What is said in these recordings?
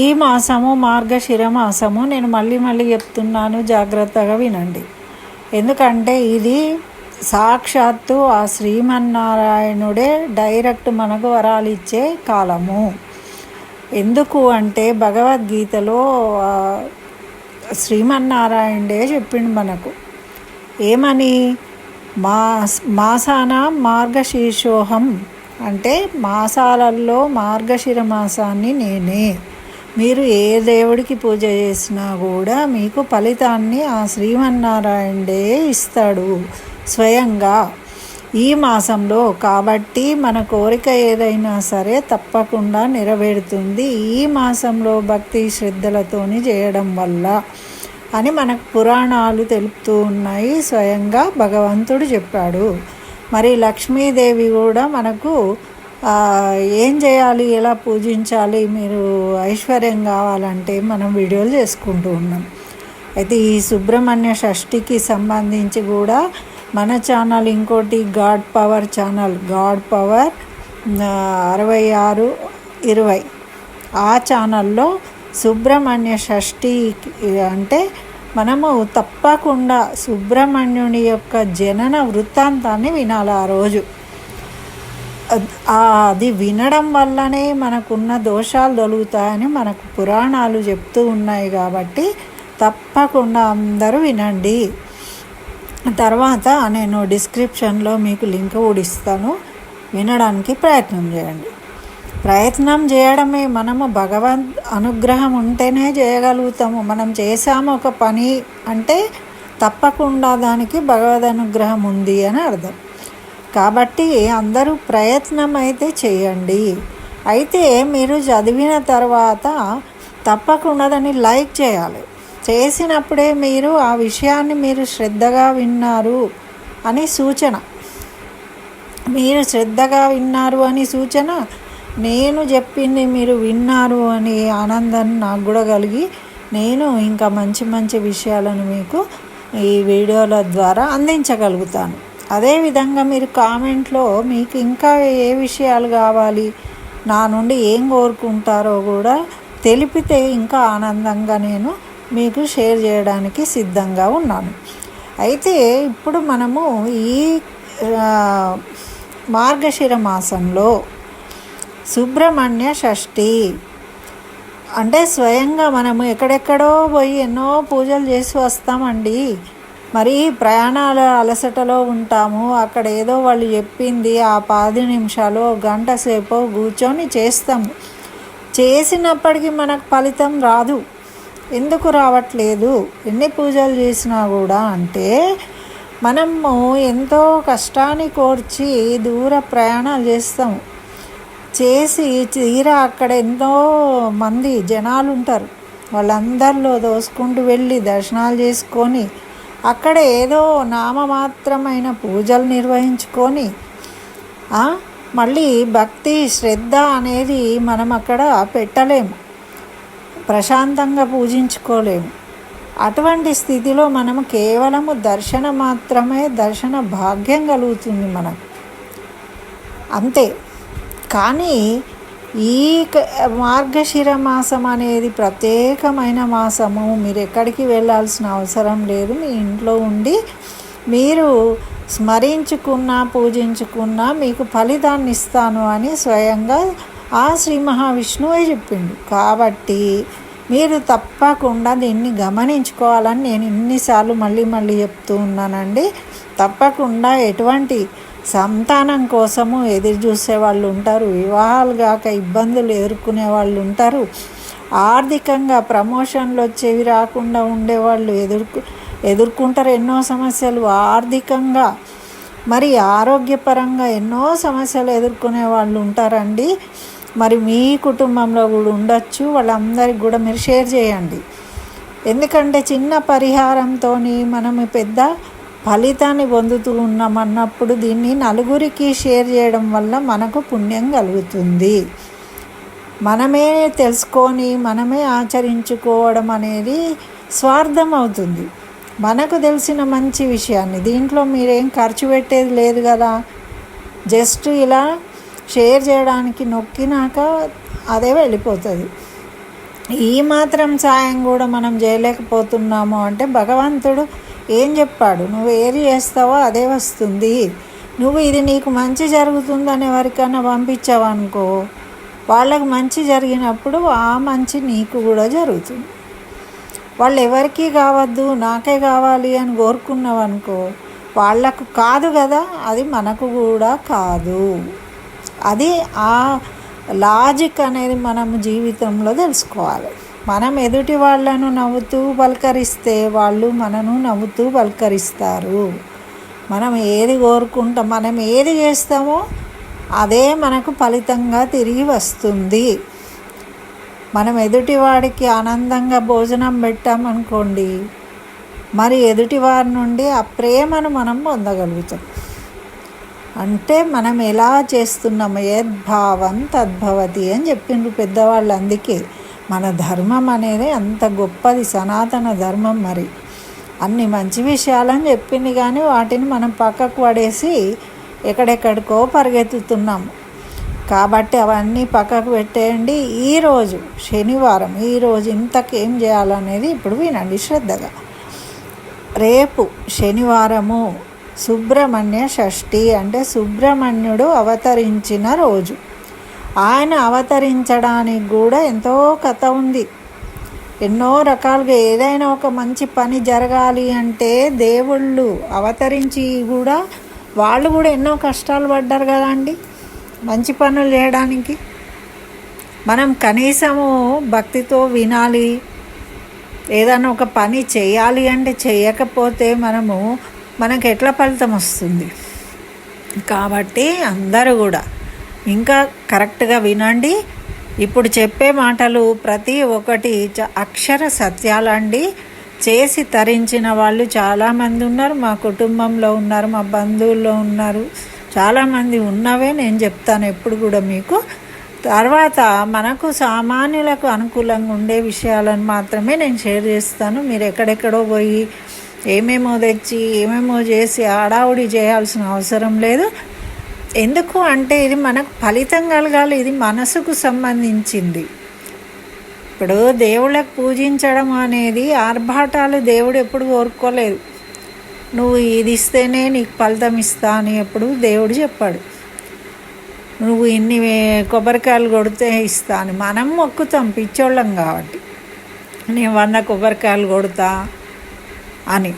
ఈ మాసము మార్గశిర మాసము నేను మళ్ళీ మళ్ళీ చెప్తున్నాను జాగ్రత్తగా వినండి. ఎందుకంటే ఇది సాక్షాత్తు ఆ శ్రీమన్నారాయణుడే డైరెక్ట్ మనకు వరాలు ఇచ్చే కాలము. ఎందుకు అంటే భగవద్గీతలో శ్రీమన్నారాయణుడే చెప్పిండు మనకు. ఏమని? మా మాసాన మార్గశీర్షోహం. అంటే మాసాలలో మార్గశిర మాసాన్ని నేనే. మీరు ఏ దేవుడికి పూజ చేసినా కూడా మీకు ఫలితాన్ని ఆ శ్రీమన్నారాయణుడే ఇస్తాడు స్వయంగా ఈ మాసంలో. కాబట్టి మన కోరిక ఏదైనా సరే తప్పకుండా నెరవేరుతుంది. ఈ మాసంలో భక్తి శ్రద్ధలతోని చేయడం వల్ల అని మనకు పురాణాలు తెలుపుతూ ఉన్నాయి. స్వయంగా భగవంతుడు చెప్పాడు. మరి లక్ష్మీదేవి కూడా మనకు ఏం చేయాలి? ఎలా పూజించాలి? మీరు ఐశ్వర్యం కావాలంటే మనం వీడియోలు చేసుకుంటూ ఉన్నాం. అయితే ఈ సుబ్రహ్మణ్య షష్ఠికి సంబంధించి కూడా మన ఛానల్ ఇంకోటి god power channel. God power అరవై ఆరు ఇరవై. ఆ ఛానల్లో సుబ్రహ్మణ్య షష్ఠి అంటే మనము తప్పకుండా సుబ్రహ్మణ్యుని యొక్క జనన వృత్తాంతాన్ని వినాలి ఆ రోజు. అది వినడం వల్లనే మనకున్న దోషాలు తొలుగుతాయని మనకు పురాణాలు చెప్తూ ఉన్నాయి కాబట్టి తప్పకుండా అందరూ వినండి. తర్వాత నేను డిస్క్రిప్షన్లో మీకు లింక్ కూడా ఇస్తాను. వినడానికి ప్రయత్నం చేయండి. ప్రయత్నం చేయడమే మనము భగవంత్ అనుగ్రహం ఉంటేనే చేయగలుగుతాము. మనం చేసాము ఒక పని అంటే తప్పకుండా దానికి భగవద్ అనుగ్రహం ఉంది అని అర్థం. కాబట్టి అందరూ ప్రయత్నం అయితే చేయండి. అయితే మీరు చదివిన తర్వాత తప్పకుండా దాన్ని లైక్ చేయాలి. చేసినప్పుడే మీరు ఆ విషయాన్ని మీరు శ్రద్ధగా విన్నారు అని సూచన. మీరు శ్రద్ధగా విన్నారు అని సూచన నేను చెప్పింది మీరు విన్నారు అని ఆనందాన్ని నాకు కూడా కలిగి నేను ఇంకా మంచి మంచి విషయాలను మీకు ఈ వీడియోల ద్వారా అందించగలుగుతాను. అదేవిధంగా మీరు కామెంట్లో మీకు ఇంకా ఏ విషయాలు కావాలి నా నుండి ఏం కోరుకుంటారో కూడా తెలిపితే ఇంకా ఆనందంగా నేను మీకు షేర్ చేయడానికి సిద్ధంగా ఉన్నాను. అయితే ఇప్పుడు మనము ఈ మార్గశిర మాసంలో సుబ్రహ్మణ్య షష్ఠి. అంటే స్వయంగా మనము ఎక్కడెక్కడో పోయి ఎన్నో పూజలు చేసి వస్తామండి. మరి ప్రయాణాల అలసటలో ఉంటాము. అక్కడ ఏదో వాళ్ళు చెప్పింది ఆ పది నిమిషాలు గంట సేపు కూర్చొని చేస్తాము. చేసినప్పటికీ మనకు ఫలితం రాదు. ఎందుకు రావట్లేదు? ఎన్ని పూజలు చేసినా కూడా అంటే మనము ఎంతో కష్టాన్ని కోర్చి దూర ప్రయాణాలు చేస్తాము. చేసి తీరా అక్కడ ఎంతో మంది జనాలు ఉంటారు. వాళ్ళందరిలో దోసుకుంటూ వెళ్ళి దర్శనాలు చేసుకొని అక్కడ ఏదో నామమాత్రమైన పూజలు నిర్వహించుకొని మళ్ళీ భక్తి శ్రద్ధ అనేది మనం అక్కడ పెట్టలేము. ప్రశాంతంగా పూజించుకోలేము. అటువంటి స్థితిలో మనము కేవలము దర్శన మాత్రమే దర్శన భాగ్యం కలుగుతుంది మనకు. అంతే. కానీ ఈ క- మార్గశిర మాసం అనేది ప్రత్యేకమైన మాసము. మీరు ఎక్కడికి వెళ్ళాల్సిన అవసరం లేదు. మీ ఇంట్లో ఉండి మీరు స్మరించుకున్నా పూజించుకున్నా మీకు ఫలితాన్ని ఇస్తాను అని స్వయంగా ఆ శ్రీ మహావిష్ణువే చెప్పిండు. కాబట్టి మీరు తప్పకుండా దీన్ని గమనించుకోవాలని నేను ఇన్నిసార్లు మళ్ళీ మళ్ళీ చెప్తూ ఉన్నానండి. తప్పకుండా ఎటువంటి సంతానం కోసము ఎదురు చూసే వాళ్ళు ఉంటారు వివాహాలు కాక ఇబ్బందులు ఎదుర్కొనే వాళ్ళు ఉంటారు. ఆర్థికంగా ప్రమోషన్లు వచ్చేవి రాకుండా ఉండేవాళ్ళు ఎదుర్కొ ఎదుర్కొంటారు ఎన్నో సమస్యలు. ఆర్థికంగా మరి ఆరోగ్యపరంగా ఎన్నో సమస్యలు ఎదుర్కొనే వాళ్ళు ఉంటారండి. మరి మీ కుటుంబంలో కూడా ఉండొచ్చు వాళ్ళందరికీ కూడా మీరు షేర్ చేయండి. ఎందుకంటే చిన్న పరిహారంతో మనం పెద్ద ఫలితాన్ని పొందుతూ ఉన్నామన్నప్పుడు దీన్ని నలుగురికి షేర్ చేయడం వల్ల మనకు పుణ్యం కలుగుతుంది. మనమే తెలుసుకొని మనమే ఆచరించుకోవడం అనేది స్వార్థం అవుతుంది. మనకు తెలిసిన మంచి విషయాన్ని దీంట్లో మీరేం ఖర్చు పెట్టేది లేదు కదా. జస్ట్ ఇలా షేర్ చేయడానికి నొక్కినాక అదే వెళ్ళిపోతుంది. ఈ మాత్రం సాయం కూడా మనం చేయలేకపోతున్నాము అంటే భగవంతుడు ఏం చెప్పాడు? నువ్వు ఏది చేస్తావో అదే వస్తుంది. నువ్వు ఇది నీకు మంచి జరుగుతుందనే వారికన్నా పంపించావనుకో వాళ్ళకి మంచి జరిగినప్పుడు ఆ మంచి నీకు కూడా జరుగుతుంది. వాళ్ళు ఎవరికి కావద్దు నాకే కావాలి అని కోరుకున్నావు అనుకో వాళ్ళకు కాదు కదా అది మనకు కూడా కాదు. అది ఆ లాజిక్ అనేది మనం జీవితంలో తెలుసుకోవాలి. మనం ఎదుటి వాళ్ళను నవ్వుతూ పలకరిస్తే వాళ్ళు మనను నవ్వుతూ పలకరిస్తారు. మనం ఏది కోరుకుంటాం మనం ఏది చేస్తామో అదే మనకు ఫలితంగా తిరిగి వస్తుంది. మనం ఎదుటివాడికి ఆనందంగా భోజనం పెట్టామనుకోండి మరి ఎదుటివారి నుండి ఆ ప్రేమను మనం పొందగలుగుతాం. అంటే మనం ఎలా చేస్తున్నాము యద్భావం తద్భవతి అని చెప్పిండ్రు పెద్దవాళ్ళు అందుకే. మన ధర్మం అనేది అంత గొప్పది సనాతన ధర్మం మరి. అన్ని మంచి విషయాలని చెప్పింది కానీ వాటిని మనం పక్కకు పడేసి ఎక్కడెక్కడికో పరిగెత్తుతున్నాము కాబట్టి అవన్నీ పక్కకు పెట్టేయండి. ఈరోజు శనివారం ఈరోజు ఇంతకేం చేయాలనేది ఇప్పుడు వినండి శ్రద్ధగా. రేపు శనివారము సుబ్రహ్మణ్య షష్ఠి అంటే సుబ్రహ్మణ్యుడు అవతరించిన రోజు. ఆయన అవతరించడానికి కూడా ఎంతో కథ ఉంది. ఎన్నో రకాలుగా ఏదైనా ఒక మంచి పని జరగాలి అంటే దేవుళ్ళు అవతరించి కూడా వాళ్ళు కూడా ఎన్నో కష్టాలు పడ్డారు కదా అండి మంచి పనులు చేయడానికి. మనం కనీసము భక్తితో వినాలి. ఏదైనా ఒక పని చేయాలి అంటే చేయకపోతే మనము మనకు ఎట్లా ఫలితం వస్తుంది? కాబట్టి అందరూ కూడా ఇంకా కరెక్ట్గా వినండి. ఇప్పుడు చెప్పే మాటలు ప్రతి ఒక్కటి చ- అక్షర సత్యాలండి చేసి తరించిన వాళ్ళు చాలామంది ఉన్నారు. మా కుటుంబంలో ఉన్నారు మా బంధువుల్లో ఉన్నారు. చాలామంది ఉన్నవే నేను చెప్తాను ఎప్పుడు కూడా మీకు. తర్వాత మనకు సామాన్యులకు అనుకూలంగా ఉండే విషయాలను మాత్రమే నేను షేర్ చేస్తాను. మీరు ఎక్కడెక్కడో పోయి ఏమేమో తెచ్చి ఏమేమో చేసి ఆడావుడి చేయాల్సిన అవసరం లేదు. ఎందుకు అంటే ఇది మనకు ఫలితం కలగాలి ఇది మనసుకు సంబంధించింది. ఇప్పుడు దేవుళ్ళకు పూజించడం అనేది ఆర్భాటాలు దేవుడు ఎప్పుడు కోరుకోలేదు. నువ్వు ఇది ఇస్తేనే నీకు ఫలితం ఇస్తా అని ఎప్పుడు దేవుడు చెప్పాడు. నువ్వు ఇన్ని కొబ్బరికాయలు కొడితే ఇస్తా అని మనం మొక్కుతాం పిచ్చోళ్ళం కాబట్టి. నేను వంద కొబ్బరికాయలు కొడతా అని.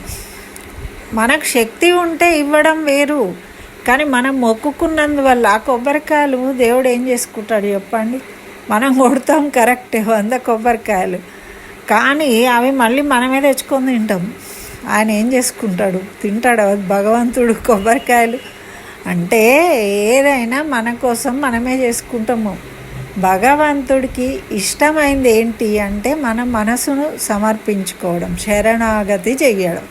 మనకు శక్తి ఉంటే ఇవ్వడం వేరు. కానీ మనం మొక్కుకున్నందువల్ల ఆ కొబ్బరికాయలు దేవుడు ఏం చేసుకుంటాడు చెప్పండి? మనం కొడతాం కరెక్ట్ వంద కొబ్బరికాయలు. కానీ అవి మళ్ళీ మనమే తెచ్చుకొని తింటాం. ఆయన ఏం చేసుకుంటాడు? తింటాడు భగవంతుడు కొబ్బరికాయలు. అంటే ఏదైనా మన కోసం మనమే చేసుకుంటాము. భగవంతుడికి ఇష్టమైంది ఏంటి అంటే మన మనసును సమర్పించుకోవడం శరణాగతి చెయ్యడం.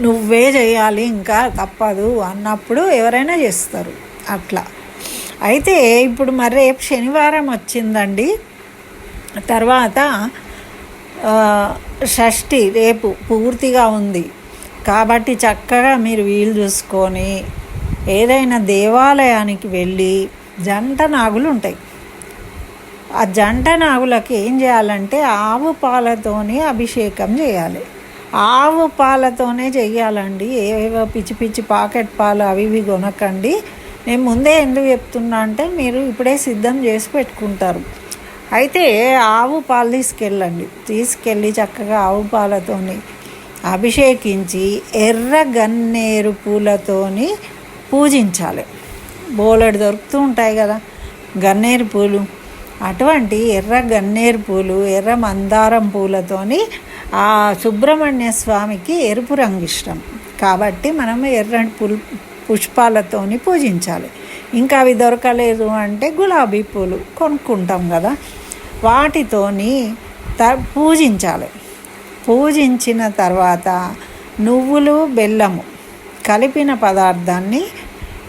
నువ్వే చేయాలి ఇంకా తప్పదు అన్నప్పుడు ఎవరైనా చేస్తారు. అట్లా. అయితే ఇప్పుడు మరి రేపు శనివారం వచ్చిందండి. తర్వాత షష్ఠి రేపు పూర్తిగా ఉంది. కాబట్టి చక్కగా మీరు వీలు చూసుకొని ఏదైనా దేవాలయానికి వెళ్ళి జంట నాగులు ఉంటాయి. ఆ జంట నాగులకి ఏం చేయాలంటే ఆవు పాలతోనే అభిషేకం చేయాలి. ఆవు పాలతోనే చెయ్యాలండి. ఏవేవో పిచ్చి పిచ్చి పాకెట్ పాలు అవి ఇవి కొనకండి. నేను ముందే ఎందుకు చెప్తున్నా అంటే మీరు ఇప్పుడే సిద్ధం చేసి పెట్టుకుంటారు. అయితే ఆవు పాలు తీసుకెళ్ళండి. తీసుకెళ్ళి చక్కగా ఆవు పాలతోని అభిషేకించి ఎర్ర గన్నేరు పూలతోని పూజించాలి. బోలెడు దొరుకుతూ ఉంటాయి కదా గన్నేరు పూలు. అటువంటి ఎర్ర గన్నేరు పూలు ఎర్ర మందారం పూలతోని ఆ సుబ్రహ్మణ్య స్వామికి ఎరుపు రంగు ఇష్టం. కాబట్టి మనం ఎర్రటి పుల్ పుష్పాలతోని పూజించాలి. ఇంకా అవి దొరకలేదు అంటే గులాబీ పూలు కొనుక్కుంటాం కదా. వాటితోని త పూజించాలి. పూజించిన తర్వాత నువ్వులు బెల్లము కలిపిన పదార్థాన్ని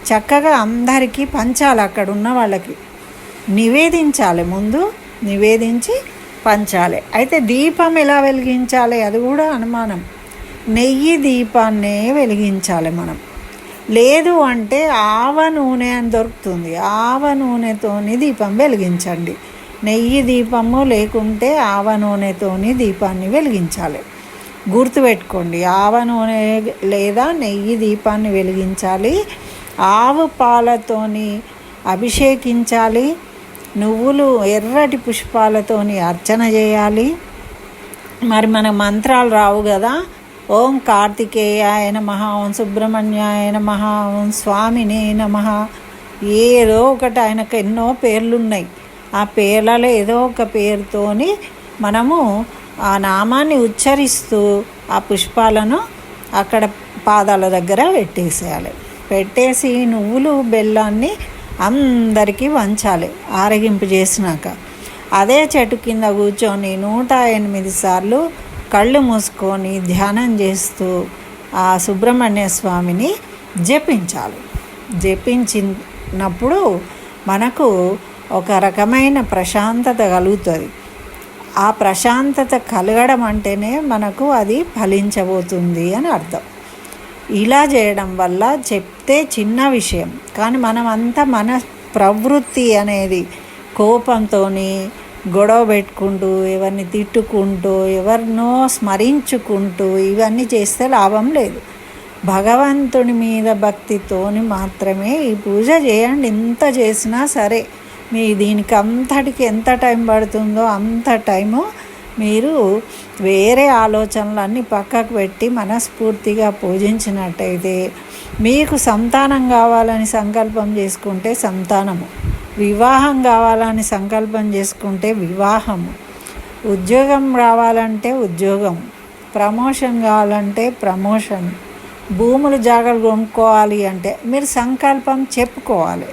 చక్కగా అందరికీ పంచాలి అక్కడ ఉన్న వాళ్ళకి. నివేదించాలి ముందు నివేదించి పంచాలి. అయితే దీపం ఎలా వెలిగించాలి? అది కూడా అనుమానం. నెయ్యి దీపాన్నే వెలిగించాలి మనం. లేదు అంటే ఆవ నూనె అని దొరుకుతుంది. ఆవ నూనెతోని దీపం వెలిగించండి. నెయ్యి దీపము లేకుంటే ఆవ నూనెతోని దీపాన్ని వెలిగించాలి. గుర్తుపెట్టుకోండి ఆవ నూనె లేదా నెయ్యి దీపాన్ని వెలిగించాలి. ఆవు పాలతోని అభిషేకించాలి. నువ్వులు ఎర్రటి పుష్పాలతోని అర్చన చేయాలి. మరి మన మంత్రాలు రావు కదా ఓం కార్తికేయాయ నమ ఓం సుబ్రహ్మణ్యాయ నమ ఓం స్వామినే నమ. ఏదో ఒకటి ఆయనకు ఎన్నో పేర్లున్నాయి. ఆ పేర్లలో ఏదో ఒక పేరుతోని మనము ఆ నామాన్ని ఉచ్చరిస్తూ ఆ పుష్పాలను అక్కడ పాదాల దగ్గర పెట్టేసేయాలి. పెట్టేసి నువ్వులు బెల్లాన్ని అందరికీ వంచాలి ఆరగింపు చేసినాక. అదే చెట్టు కింద కూర్చొని నూట ఎనిమిది సార్లు కళ్ళు మూసుకొని ధ్యానం చేస్తూ ఆ సుబ్రహ్మణ్య స్వామిని జపించాలి. జపించినప్పుడు మనకు ఒక రకమైన ప్రశాంతత కలుగుతుంది. ఆ ప్రశాంతత కలగడం అంటేనే మనకు అది ఫలించబోతుంది అని అర్థం. ఇలా చేయడం వల్ల చెప్తే చిన్న విషయం. కానీ మనం అంతా మన ప్రవృత్తి అనేది కోపంతో గొడవ పెట్టుకుంటూ ఎవరిని తిట్టుకుంటూ ఎవరినో స్మరించుకుంటూ ఇవన్నీ చేస్తే లాభం లేదు. భగవంతుని మీద భక్తితోని మాత్రమే ఈ పూజ చేయండి. ఎంత చేసినా సరే. మీ దీనికి అంతటికి ఎంత టైం పడుతుందో అంత టైము మీరు వేరే ఆలోచనలన్నీ పక్కకు పెట్టి మనస్ఫూర్తిగా పూజించినట్టయితే మీకు సంతానం కావాలని సంకల్పం చేసుకుంటే సంతానము. వివాహం కావాలని సంకల్పం చేసుకుంటే వివాహము. ఉద్యోగం రావాలంటే ఉద్యోగం. ప్రమోషన్ కావాలంటే ప్రమోషన్. భూములు జాగ్రత్త కొనుక్కోవాలి అంటే మీరు సంకల్పం చెప్పుకోవాలి.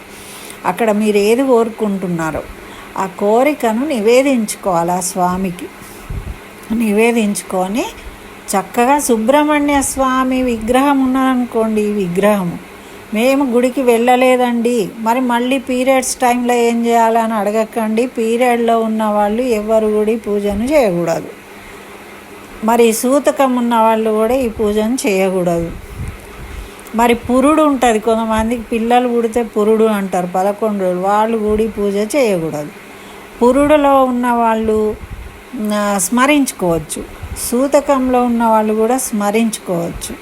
అక్కడ మీరు ఏది కోరుకుంటున్నారో ఆ కోరికను నివేదించుకోవాలి ఆ స్వామికి. నివేదించుకొని చక్కగా సుబ్రహ్మణ్య స్వామి విగ్రహం ఉన్నారనుకోండి ఈ విగ్రహం మేము గుడికి వెళ్ళలేదండి. మరి మళ్ళీ పీరియడ్స్ టైంలో ఏం చేయాలని అడగకండి. పీరియడ్లో ఉన్న వాళ్ళు ఎవరు గుడి పూజను చేయకూడదు. మరి సూతకం ఉన్న వాళ్ళు కూడా ఈ పూజను చేయకూడదు. మరి పురుడు ఉంటుంది. కొంతమందికి పిల్లలు పుడితే పురుడు అంటారు. పదకొండు రోజులు వాళ్ళు గుడి పూజ చేయకూడదు. పురుడులో ఉన్న వాళ్ళు స్మరించుకోవచ్చు. సూతకంలో ఉన్న వాళ్ళు కూడా స్మరించుకోవచ్చు.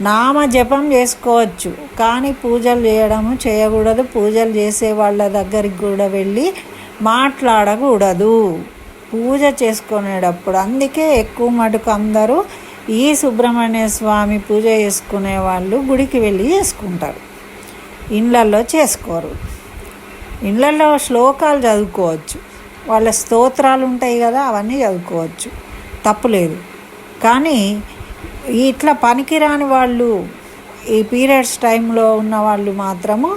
నామ జపం చేసుకోవచ్చు. కానీ పూజలు చేయడము చేయకూడదు. పూజలు చేసే వాళ్ళ దగ్గరికి కూడా వెళ్ళి మాట్లాడకూడదు. పూజ చేసుకునేటప్పుడు అందుకే ఎక్కువ మటుకు అందరూ ఈ సుబ్రహ్మణ్య స్వామి పూజ చేసుకునే వాళ్ళు గుడికి వెళ్ళి చేసుకుంటారు. ఇళ్ళల్లో చేసుకోరు. ఇళ్ళల్లో శ్లోకాలు చదువుకోవచ్చు. వాళ్ళ స్తోత్రాలు ఉంటాయి కదా అవన్నీ చదువుకోవచ్చు. తప్పులేదు కానీ ఇట్లా పనికిరాని వాళ్ళు ఈ పీరియడ్స్ టైంలో ఉన్న వాళ్ళు మాత్రము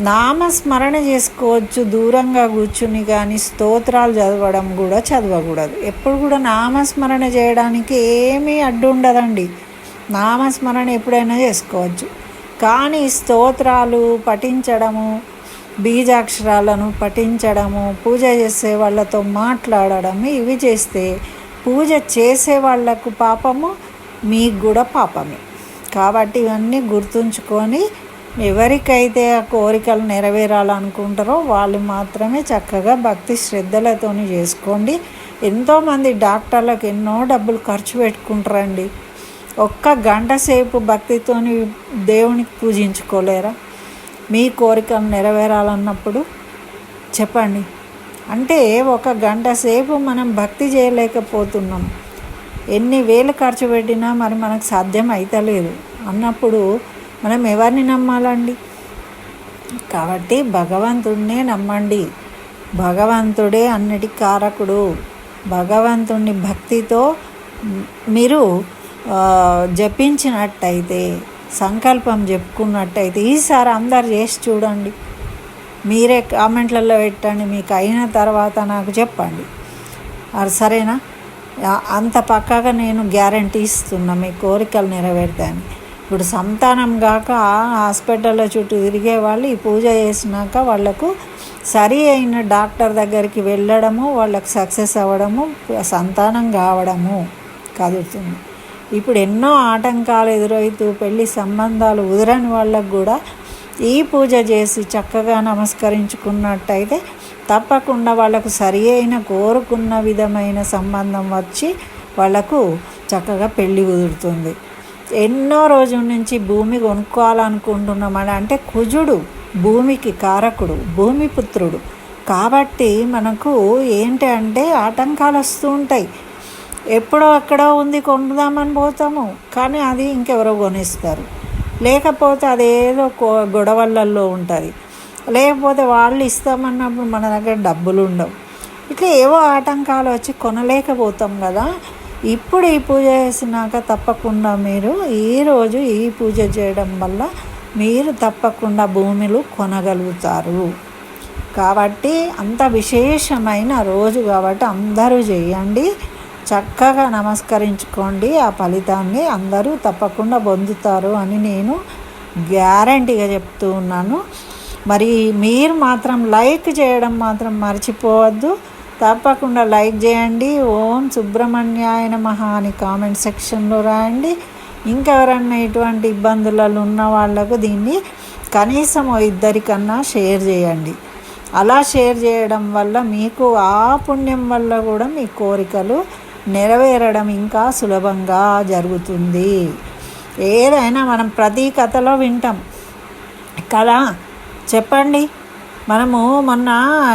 నామస్మరణ చేసుకోవచ్చు దూరంగా కూర్చుని కానీ స్తోత్రాలు చదవడం కూడా చదవకూడదు. ఎప్పుడు కూడా నామస్మరణ చేయడానికి ఏమీ అడ్డు ఉండదండి. నామస్మరణ ఎప్పుడైనా చేసుకోవచ్చు. కానీ స్తోత్రాలు పఠించడము బీజాక్షరాలను పఠించడము పూజ చేసే వాళ్ళతో మాట్లాడడం ఇవి చేస్తే పూజ చేసే వాళ్ళకు పాపము మీకు కూడా పాపమే. కాబట్టి ఇవన్నీ గుర్తుంచుకొని ఎవరికైతే ఆ కోరికలు నెరవేరాలనుకుంటారో వాళ్ళు మాత్రమే చక్కగా భక్తి శ్రద్ధలతోని చేసుకోండి. ఎంతోమంది డాక్టర్లకు ఎన్నో డబ్బులు ఖర్చు పెట్టుకుంటారండి. ఒక్క గంట సేపు భక్తితోని దేవునికి పూజించుకోలేరా? మీ కోరికలు నెరవేరాలన్నప్పుడు చెప్పండి. అంటే ఒక గంట సేపు మనం భక్తి చేయలేకపోతున్నాం. ఎన్ని వేలు ఖర్చు పెట్టినా మరి మనకు సాధ్యం అవుతలేదు అన్నప్పుడు మనం ఎవరిని నమ్మాలండి? కాబట్టి భగవంతుడినే నమ్మండి. భగవంతుడే అన్నిటి కారకుడు. భగవంతుడిని భక్తితో మీరు జపించినట్టయితే సంకల్పం చెప్పుకున్నట్టయితే ఈసారి అందరు చేసి చూడండి. మీరే కామెంట్లలో పెట్టండి. మీకు అయిన తర్వాత నాకు చెప్పండి. అది సరేనా? అంత పక్కాగా నేను గ్యారంటీ ఇస్తున్నా మీ కోరికలు నెరవేర్తాను ఇప్పుడు సంతానం కాక హాస్పిటల్లో చుట్టూ తిరిగే వాళ్ళు ఈ పూజ చేసినాక వాళ్ళకు సరి అయిన డాక్టర్ దగ్గరికి వెళ్ళడము వాళ్ళకు సక్సెస్ అవ్వడము సంతానం కావడము కదులుతుంది. ఇప్పుడు ఎన్నో ఆటంకాలు ఎదురవుతూ పెళ్ళి సంబంధాలు కుదరని వాళ్ళకు కూడా ఈ పూజ చేసి చక్కగా నమస్కరించుకున్నట్టయితే తప్పకుండా వాళ్ళకు సరి అయిన కోరుకున్న విధమైన సంబంధం వచ్చి వాళ్ళకు చక్కగా పెళ్ళి కుదురుతుంది. ఎన్నో రోజుల నుంచి భూమి కొనుక్కోవాలనుకుంటున్నామని అంటే కుజుడు భూమికి కారకుడు భూమిపుత్రుడు. కాబట్టి మనకు ఏంటి అంటే ఆటంకాలు వస్తూ ఉంటాయి. ఎప్పుడో ఎక్కడో ఉంది కొందామని పోతాము కానీ అది ఇంకెవరో కొనిస్తారు. లేకపోతే అదేదో కో- గొడవలల్లో ఉంటుంది. లేకపోతే వాళ్ళు ఇస్తామన్నప్పుడు మన దగ్గర డబ్బులు ఉండవు. ఇట్లా ఏవో ఆటంకాలు వచ్చి కొనలేకపోతాం కదా. ఇప్పుడు ఈ పూజ చేసినాక తప్పకుండా మీరు ఈరోజు ఈ పూజ చేయడం వల్ల మీరు తప్పకుండా భూములు కొనగలుగుతారు. కాబట్టి అంత విశేషమైన రోజు కాబట్టి అందరూ చేయండి. చక్కగా నమస్కరించుకోండి. ఆ ఫలితాన్ని అందరూ తప్పకుండా పొందుతారు అని నేను గ్యారంటీగా చెప్తూ ఉన్నాను. మరి మీరు మాత్రం లైక్ చేయడం మాత్రం మర్చిపోవద్దు. తప్పకుండా లైక్ చేయండి. ఓం సుబ్రహ్మణ్యాయ నమః అని కామెంట్ సెక్షన్లో రాయండి. ఇంకెవరన్నా ఇటువంటి ఇబ్బందులలో ఉన్న వాళ్ళకు దీన్ని కనీసం ఇద్దరికన్నా షేర్ చేయండి. అలా షేర్ చేయడం వల్ల మీకు ఆ పుణ్యం వల్ల కూడా మీ కోరికలు నెరవేరడం ఇంకా సులభంగా జరుగుతుంది. ఏదైనా మనం ప్రతి కథలో వింటాం. కదా చెప్పండి. మనము మొన్న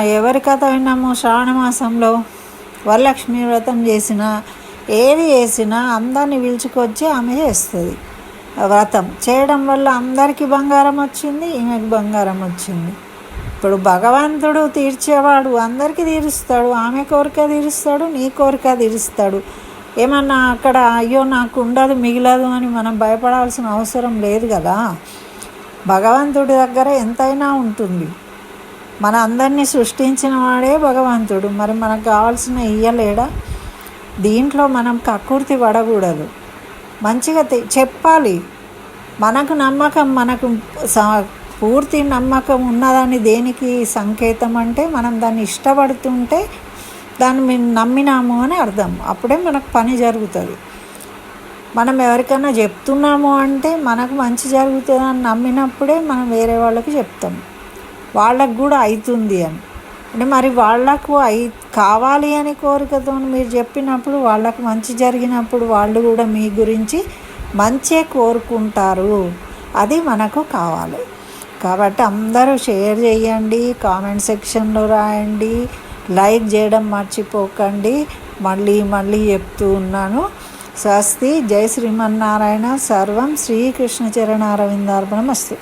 ఎవరి కథ విన్నాము? శ్రావణ మాసంలో వరలక్ష్మి వ్రతం చేసిన ఏది చేసినా అందరిని పిలుచుకొచ్చి ఆమె చేస్తుంది. వ్రతం చేయడం వల్ల అందరికీ బంగారం వచ్చింది ఈమెకి బంగారం వచ్చింది. ఇప్పుడు భగవంతుడు తీర్చేవాడు అందరికీ తీరుస్తాడు. ఆమె కోరిక తీరుస్తాడు నీ కోరిక తీరుస్తాడు. ఏమన్నా అక్కడ అయ్యో నాకు ఉండదు మిగిలదు అని మనం భయపడాల్సిన అవసరం లేదు కదా? భగవంతుడి దగ్గర ఎంతైనా ఉంటుంది. మన అందరినీ సృష్టించిన వాడే భగవంతుడు. మరి మనకు కావాల్సిన ఇయ్యలేడా? దీంట్లో మనం కక్కుర్తి పడకూడదు. మంచిగా తె- చెప్పాలి. మనకు నమ్మకం మనకు పూర్తి నమ్మకం ఉన్నదాన్ని దేనికి సంకేతం అంటే మనం దాన్ని ఇష్టపడుతుంటే దాన్ని మేము నమ్మినాము అని అర్థం. అప్పుడే మనకు పని జరుగుతుంది. మనం ఎవరికైనా చెప్తున్నాము అంటే మనకు మంచి జరుగుతుందని నమ్మినప్పుడే మనం వేరే వాళ్ళకి చెప్తాం. వాళ్ళకు కూడా అవుతుంది అని. అంటే మరి వాళ్ళకు అయి కావాలి అని కోరికతో మీరు చెప్పినప్పుడు వాళ్ళకు మంచి జరిగినప్పుడు వాళ్ళు కూడా మీ గురించి మంచే కోరుకుంటారు. అది మనకు కావాలి. కాబట్టి అందరూ షేర్ చేయండి కామెంట్ సెక్షన్లో రాయండి లైక్ చేయడం మర్చిపోకండి. మళ్ళీ మళ్ళీ చెప్తూ ఉన్నాను. స్వస్తి. జై శ్రీమన్నారాయణ. సర్వం శ్రీకృష్ణ చరణారవిందార్పణం అస్తు